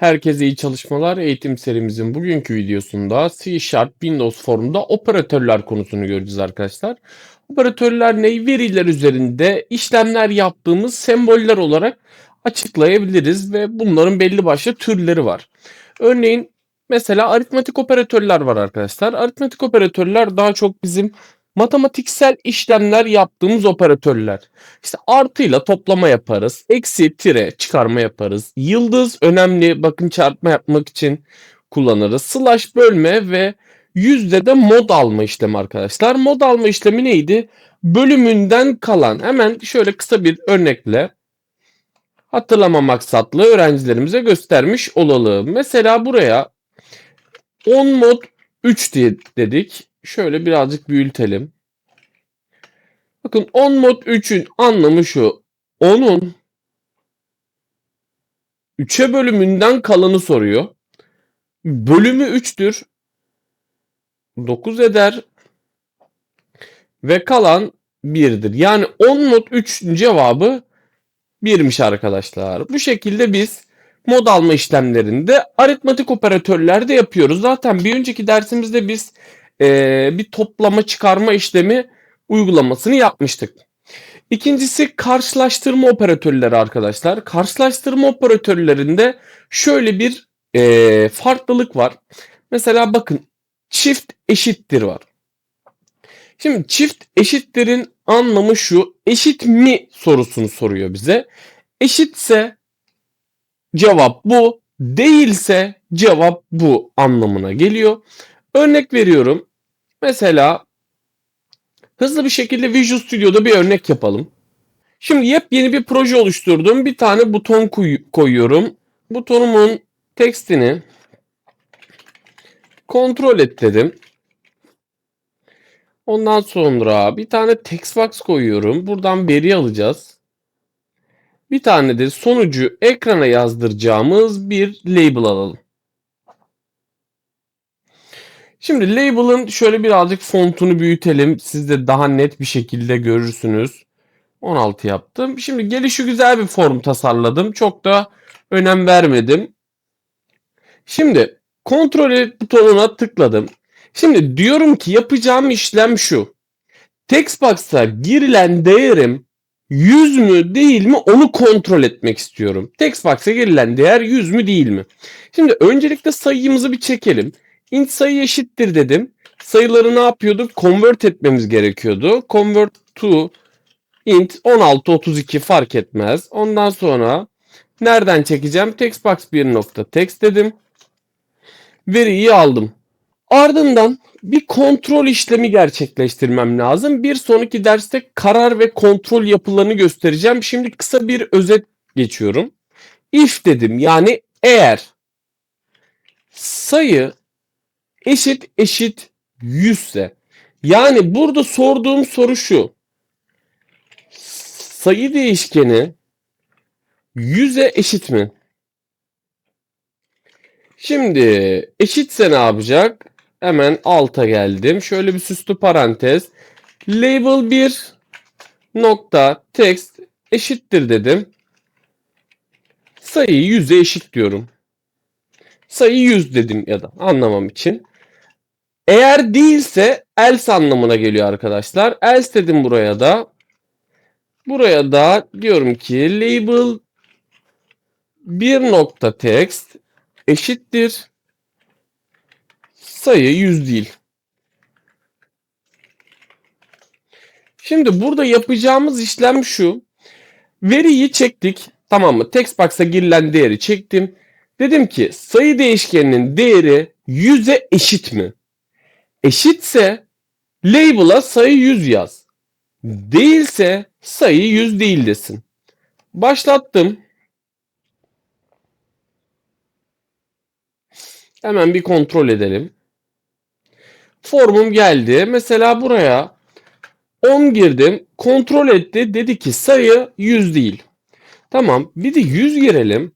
Herkese iyi çalışmalar. Eğitim serimizin bugünkü videosunda C Sharp Windows Form'da operatörler konusunu göreceğiz arkadaşlar. Operatörler ne? Veriler üzerinde işlemler yaptığımız semboller olarak açıklayabiliriz ve bunların belli başlı türleri var. Örneğin mesela aritmetik operatörler var arkadaşlar. Aritmetik operatörler daha çok bizim matematiksel işlemler yaptığımız operatörler. İşte artıyla toplama yaparız. Eksi, tire çıkarma yaparız. Yıldız önemli bakın çarpma yapmak için kullanırız. Slash bölme ve yüzde de mod alma işlemi arkadaşlar. Mod alma işlemi neydi? Bölümünden kalan. Hemen şöyle kısa bir örnekle hatırlama maksatlı öğrencilerimize göstermiş olalım. Mesela buraya 10 mod 3 diye dedik. Şöyle birazcık büyütelim. Bakın 10 mod 3'ün anlamı şu. 10'un 3'e bölümünden kalanı soruyor. Bölümü 3'tür. 9 eder. Ve kalan 1'dir. Yani 10 mod 3 cevabı 1'miş arkadaşlar. Bu şekilde biz mod alma işlemlerinde aritmatik operatörlerde yapıyoruz. Zaten bir önceki dersimizde biz e, bir toplama çıkarma işlemi uygulamasını yapmıştık. İkincisi karşılaştırma operatörleri arkadaşlar. Karşılaştırma operatörlerinde şöyle bir e, farklılık var. Mesela bakın çift eşittir var. Şimdi çift eşittirin anlamı şu. Eşit mi sorusunu soruyor bize. Eşitse cevap bu. Değilse cevap bu anlamına geliyor. Örnek veriyorum. Mesela hızlı bir şekilde Visual Studio'da bir örnek yapalım. Şimdi yepyeni bir proje oluşturdum. Bir tane buton koy- koyuyorum. Butonumun tekstini kontrol et dedim. Ondan sonra bir tane text box koyuyorum. Buradan veri alacağız. Bir tane de sonucu ekrana yazdıracağımız bir label alalım. Şimdi label'ın şöyle birazcık fontunu büyütelim. Siz de daha net bir şekilde görürsünüz. 16 yaptım. Şimdi gelişi güzel bir form tasarladım. Çok da önem vermedim. Şimdi kontrol et butonuna tıkladım. Şimdi diyorum ki yapacağım işlem şu. Textbox'a girilen değerim 100 mü değil mi onu kontrol etmek istiyorum. Textbox'a girilen değer 100 mü değil mi? Şimdi öncelikle sayımızı bir çekelim. int sayı eşittir dedim. Sayıları ne yapıyorduk? Convert etmemiz gerekiyordu. Convert to int 16 32 fark etmez. Ondan sonra nereden çekeceğim? Textbox bir nokta text dedim. Veriyi aldım. Ardından bir kontrol işlemi gerçekleştirmem lazım. Bir sonraki derste karar ve kontrol yapılarını göstereceğim. Şimdi kısa bir özet geçiyorum. If dedim yani eğer sayı eşit eşit 100 ise yani burada sorduğum soru şu. Sayı değişkeni 100'e eşit mi? Şimdi eşitse ne yapacak? Hemen alta geldim. Şöyle bir süslü parantez. Label 1 nokta text eşittir dedim. Sayıyı 100'e eşit diyorum. Sayı 100 dedim ya da anlamam için. Eğer değilse else anlamına geliyor arkadaşlar. Else dedim buraya da. Buraya da diyorum ki label 1 nokta text eşittir sayı 100 değil. Şimdi burada yapacağımız işlem şu. Veriyi çektik. Tamam mı? Textbox'a girilen değeri çektim. Dedim ki sayı değişkeninin değeri 100'e eşit mi? Eşitse label'a sayı 100 yaz. Değilse sayı 100 değil desin. Başlattım. Hemen bir kontrol edelim. Formum geldi. Mesela buraya 10 girdim. Kontrol etti. Dedi ki sayı 100 değil. Tamam. Bir de 100 girelim.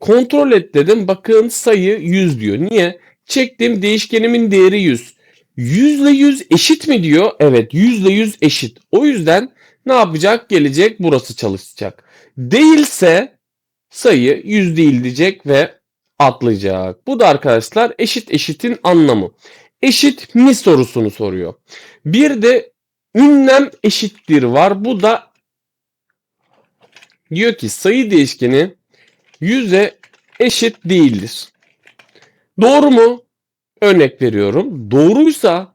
Kontrol et dedim. Bakın sayı 100 diyor. Niye? Çektim değişkenimin değeri 100. 100 ile 100 eşit mi diyor? Evet 100 ile 100 eşit. O yüzden ne yapacak? Gelecek burası çalışacak. Değilse sayı 100 değil diyecek ve atlayacak. Bu da arkadaşlar eşit eşitin anlamı. Eşit mi sorusunu soruyor. Bir de ünlem eşittir var. Bu da diyor ki sayı değişkeni 100'e eşit değildir. Doğru mu? Örnek veriyorum. Doğruysa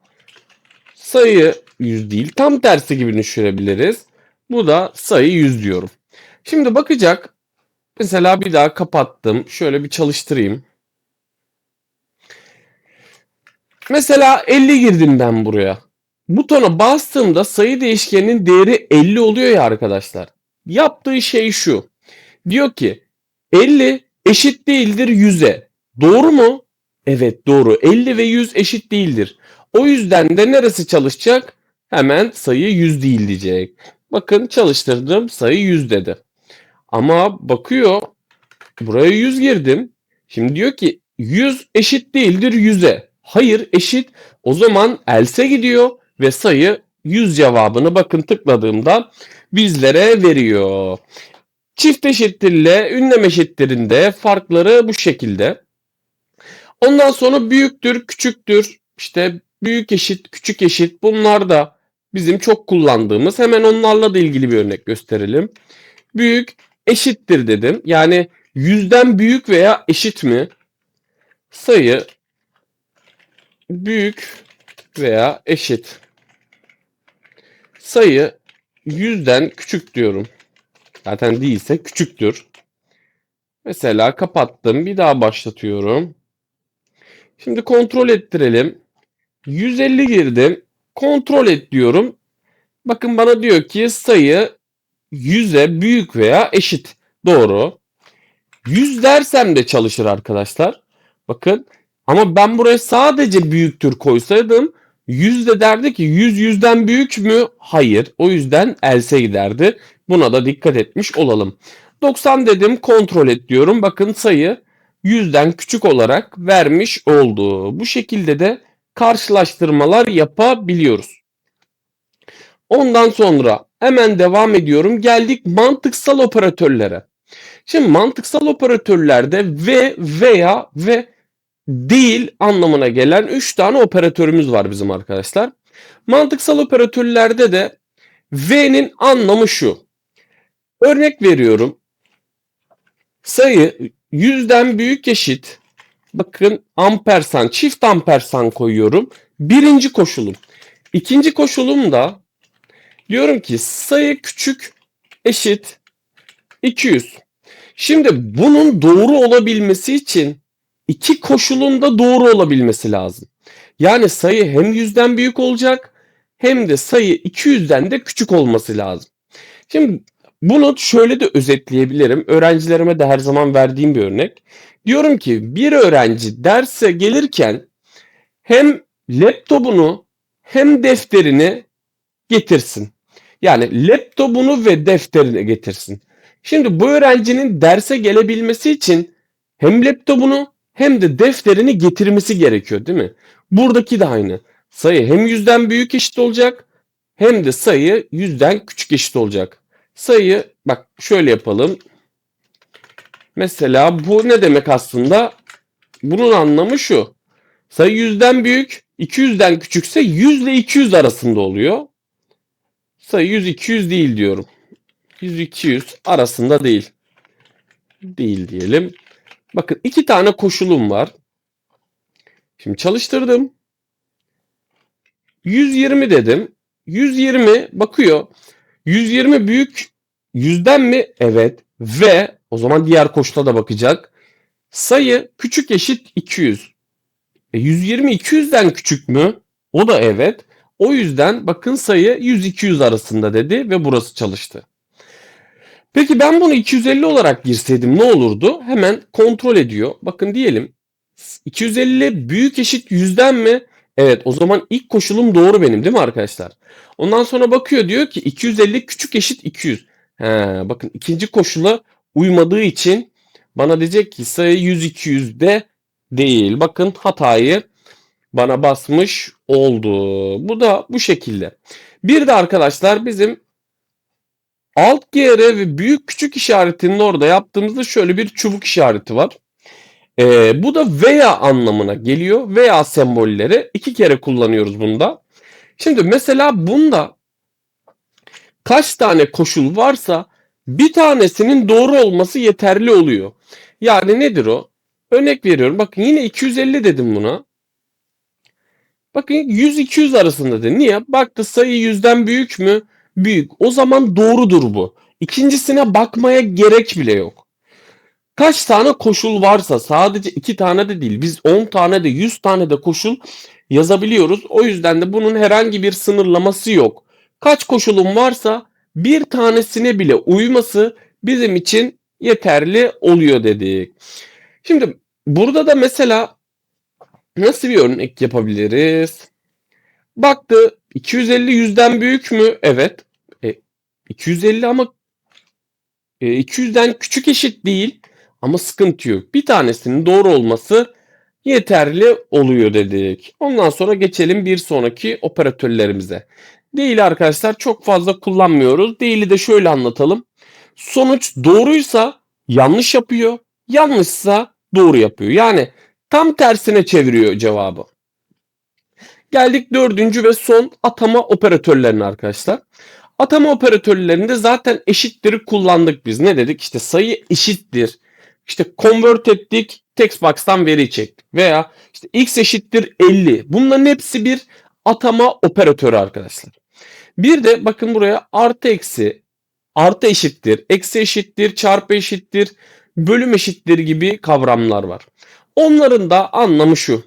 sayı 100 değil tam tersi gibi düşürebiliriz. Bu da sayı 100 diyorum. Şimdi bakacak. Mesela bir daha kapattım. Şöyle bir çalıştırayım. Mesela 50 girdim ben buraya. Butona bastığımda sayı değişkeninin değeri 50 oluyor ya arkadaşlar. Yaptığı şey şu. Diyor ki 50 eşit değildir 100'e. Doğru mu? Evet doğru. 50 ve 100 eşit değildir. O yüzden de neresi çalışacak? Hemen sayı 100 değil diyecek. Bakın çalıştırdım sayı 100 dedi. Ama bakıyor buraya 100 girdim. Şimdi diyor ki 100 eşit değildir 100'e. Hayır eşit. O zaman else gidiyor ve sayı 100 cevabını bakın tıkladığımda bizlere veriyor. Çift eşittirle ünlem eşittirinde farkları bu şekilde. Ondan sonra büyüktür, küçüktür, işte büyük eşit, küçük eşit bunlar da bizim çok kullandığımız. Hemen onlarla da ilgili bir örnek gösterelim. Büyük eşittir dedim. Yani yüzden büyük veya eşit mi? Sayı büyük veya eşit. Sayı yüzden küçük diyorum. Zaten değilse küçüktür. Mesela kapattım. Bir daha başlatıyorum. Şimdi kontrol ettirelim. 150 girdim. Kontrol et diyorum. Bakın bana diyor ki sayı 100'e büyük veya eşit. Doğru. 100 dersem de çalışır arkadaşlar. Bakın ama ben buraya sadece büyüktür koysaydım 100 de derdi ki 100 100'den büyük mü? Hayır. O yüzden else giderdi. Buna da dikkat etmiş olalım. 90 dedim kontrol et diyorum. Bakın sayı 100'den küçük olarak vermiş oldu. Bu şekilde de karşılaştırmalar yapabiliyoruz. Ondan sonra hemen devam ediyorum. Geldik mantıksal operatörlere. Şimdi mantıksal operatörlerde ve veya ve değil anlamına gelen 3 tane operatörümüz var bizim arkadaşlar. Mantıksal operatörlerde de V'nin anlamı şu. Örnek veriyorum. Sayı yüzden büyük eşit. Bakın ampersan, çift ampersan koyuyorum. Birinci koşulum. İkinci koşulum da diyorum ki sayı küçük eşit 200. Şimdi bunun doğru olabilmesi için iki koşulun da doğru olabilmesi lazım. Yani sayı hem yüzden büyük olacak hem de sayı 200'den de küçük olması lazım. Şimdi bunu şöyle de özetleyebilirim. Öğrencilerime de her zaman verdiğim bir örnek. Diyorum ki bir öğrenci derse gelirken hem laptopunu hem defterini getirsin. Yani laptopunu ve defterini getirsin. Şimdi bu öğrencinin derse gelebilmesi için hem laptopunu hem de defterini getirmesi gerekiyor değil mi? Buradaki de aynı. Sayı hem yüzden büyük eşit olacak hem de sayı yüzden küçük eşit olacak. Sayı bak şöyle yapalım. Mesela bu ne demek aslında? Bunun anlamı şu. Sayı yüzden büyük, 200'den küçükse 100 ile 200 arasında oluyor. Sayı 100 200 değil diyorum. 100 200 arasında değil. Değil diyelim. Bakın iki tane koşulum var. Şimdi çalıştırdım. 120 dedim. 120 bakıyor. 120 büyük yüzden mi? Evet. Ve o zaman diğer koşula da bakacak. Sayı küçük eşit 200. E 120 200'den küçük mü? O da evet. O yüzden bakın sayı 100-200 arasında dedi ve burası çalıştı. Peki ben bunu 250 olarak girseydim ne olurdu? Hemen kontrol ediyor. Bakın diyelim 250 büyük eşit 100'den mi? Evet o zaman ilk koşulum doğru benim değil mi arkadaşlar? Ondan sonra bakıyor diyor ki 250 küçük eşit 200. He, bakın ikinci koşula uymadığı için bana diyecek ki sayı 100 de değil. Bakın hatayı bana basmış oldu. Bu da bu şekilde. Bir de arkadaşlar bizim alt geri ve büyük küçük işaretinin orada yaptığımızda şöyle bir çubuk işareti var. Ee, bu da veya anlamına geliyor. Veya sembolleri iki kere kullanıyoruz bunda. Şimdi mesela bunda kaç tane koşul varsa bir tanesinin doğru olması yeterli oluyor. Yani nedir o? Örnek veriyorum. Bakın yine 250 dedim buna. Bakın 100-200 arasında dedi. Niye? Baktı sayı yüzden büyük mü? Büyük. O zaman doğrudur bu. İkincisine bakmaya gerek bile yok. Kaç tane koşul varsa sadece 2 tane de değil. Biz 10 tane de 100 tane de koşul yazabiliyoruz. O yüzden de bunun herhangi bir sınırlaması yok. Kaç koşulun varsa bir tanesine bile uyması bizim için yeterli oluyor dedik. Şimdi burada da mesela nasıl bir örnek yapabiliriz? Baktı 250 yüzden büyük mü? Evet. E, 250 ama e, 200'den küçük eşit değil ama sıkıntı yok. Bir tanesinin doğru olması yeterli oluyor dedik. Ondan sonra geçelim bir sonraki operatörlerimize. Değil arkadaşlar çok fazla kullanmıyoruz. Değil'i de şöyle anlatalım. Sonuç doğruysa yanlış yapıyor. Yanlışsa doğru yapıyor. Yani tam tersine çeviriyor cevabı. Geldik dördüncü ve son atama operatörlerine arkadaşlar. Atama operatörlerinde zaten eşitleri kullandık biz. Ne dedik? İşte sayı eşittir. İşte convert ettik. Text box'tan veri çektik. Veya işte x eşittir 50. Bunların hepsi bir atama operatörü arkadaşlar. Bir de bakın buraya artı eksi, artı eşittir, eksi eşittir, çarpı eşittir, bölüm eşittir gibi kavramlar var. Onların da anlamı şu.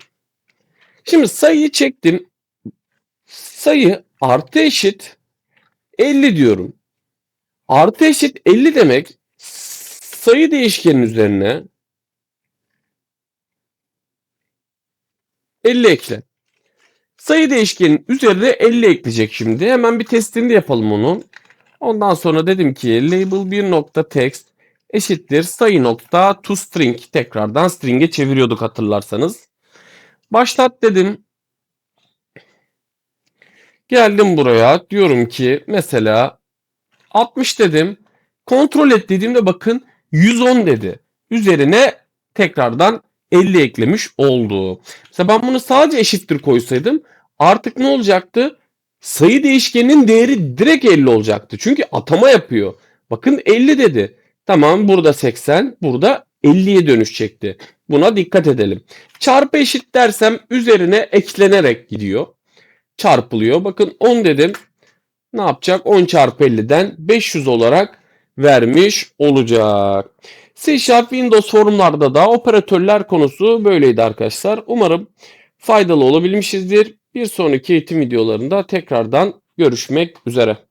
Şimdi sayıyı çektim. Sayı artı eşit 50 diyorum. Artı eşit 50 demek sayı değişkenin üzerine 50 ekle. Sayı değişkenin üzerine 50 ekleyecek şimdi. Hemen bir testini de yapalım onun. Ondan sonra dedim ki label bir text eşittir sayı nokta to string. Tekrardan string'e çeviriyorduk hatırlarsanız. Başlat dedim. Geldim buraya. Diyorum ki mesela 60 dedim. Kontrol et dediğimde bakın 110 dedi. Üzerine tekrardan 50 eklemiş oldu. Mesela ben bunu sadece eşittir koysaydım artık ne olacaktı? Sayı değişkeninin değeri direkt 50 olacaktı. Çünkü atama yapıyor. Bakın 50 dedi. Tamam burada 80, burada 50'ye dönüşecekti. Buna dikkat edelim. Çarpı eşit dersem üzerine eklenerek gidiyor. Çarpılıyor. Bakın 10 dedim. Ne yapacak? 10 çarpı 50'den 500 olarak vermiş olacak. C Sharp Windows forumlarda da operatörler konusu böyleydi arkadaşlar. Umarım faydalı olabilmişizdir. Bir sonraki eğitim videolarında tekrardan görüşmek üzere.